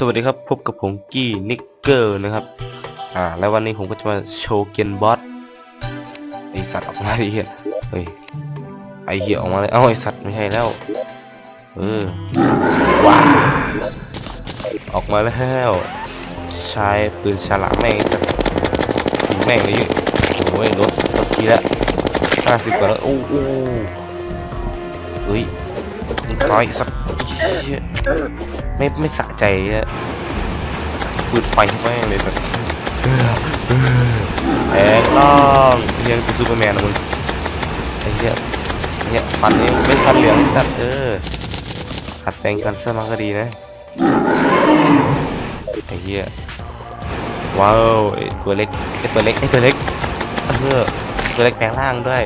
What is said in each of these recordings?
สวัสดีครับ พบกับผมกี้นิกเกอร์นะครับ อ่า แล้ววันนี้ผมก็จะมาโชว์เกนบอสไอสัตว์ออกมาดิเฮียเฮ้ยไอเหี้ยออกมาเลยเอ้าไอสัตว์ไม่ใช่แล้วเออว้าออกมาแล้วใช้ปืนฉลามแม่งสัตว์แม่งเลยยโอ้ยรถรถทีละห้าสิบกว่าแล้วโอ้โหเฮ้ยมึงตายสัตว์ เหี้ยไม่ไม่สะใจอะปืนไฟแม่งเลยแบบแพงต้องเรียงเป็นซูเปอร์แมนนะมึงไอ้เหี้ยไอ้เหี้ยฟันนี่ไม่ฟันเหลืองไอ้สัตว์เออขัดแปลงกันซะมาก็ดีนะไอ้เหี้ยว้าวไอ้ตัวเล็กไอ้ตัวเล็กไอ้ตัวเล็กเออตัวเล็กแปลงร่างด้วย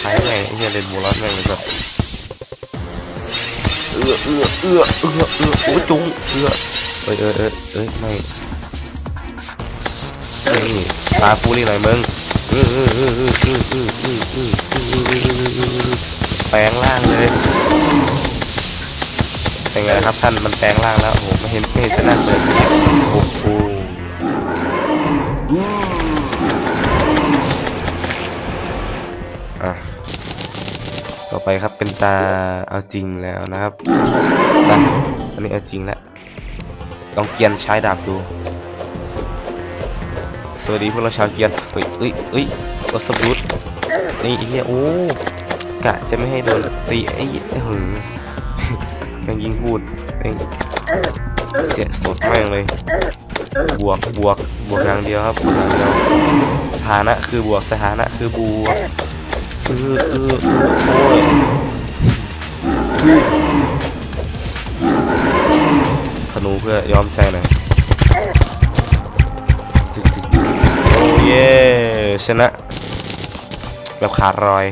ใช้แม่งไอ้เหี้ยเล่นบูลอสแม่งเลยแบบ เออเออเออเอื้อเอื้อโอ้จุงเออเออเออเอ้เอ้ยไม่นี่ตาฟูนี่หน่อยมึงแปลงร่างเลยเป็นไงครับท่านมันแปลงร่างแล้วโอ้โหไม่เห็นไม่เห็นจะน่าเบื่อโอ้โห ไปครับเป็นตาเอาจริงแล้วนะครับนะอันนี้เอาจริงแล้วลองเกียนใช้ดาบดู สวัสดีพวกเราชาวเกียนเฮ้ยเอ้ยเอ้ยรถสบูตนี่เหี้ยโอ้กะจะไม่ให้โดนตีไอ้เหี้ยหึงแม่งยิงพูดแม่งเสียสดแม่งเลย บวกบวกบวกอย่างเดียวครับบวกอย่างเดียวสถานะคือบวกสถานะคือบวก เออเออโอ้ยธนูเพื่อยอมใจหน่อยจึ๊กจึ๊กโอ้เย่ชนะแบบขาดรอย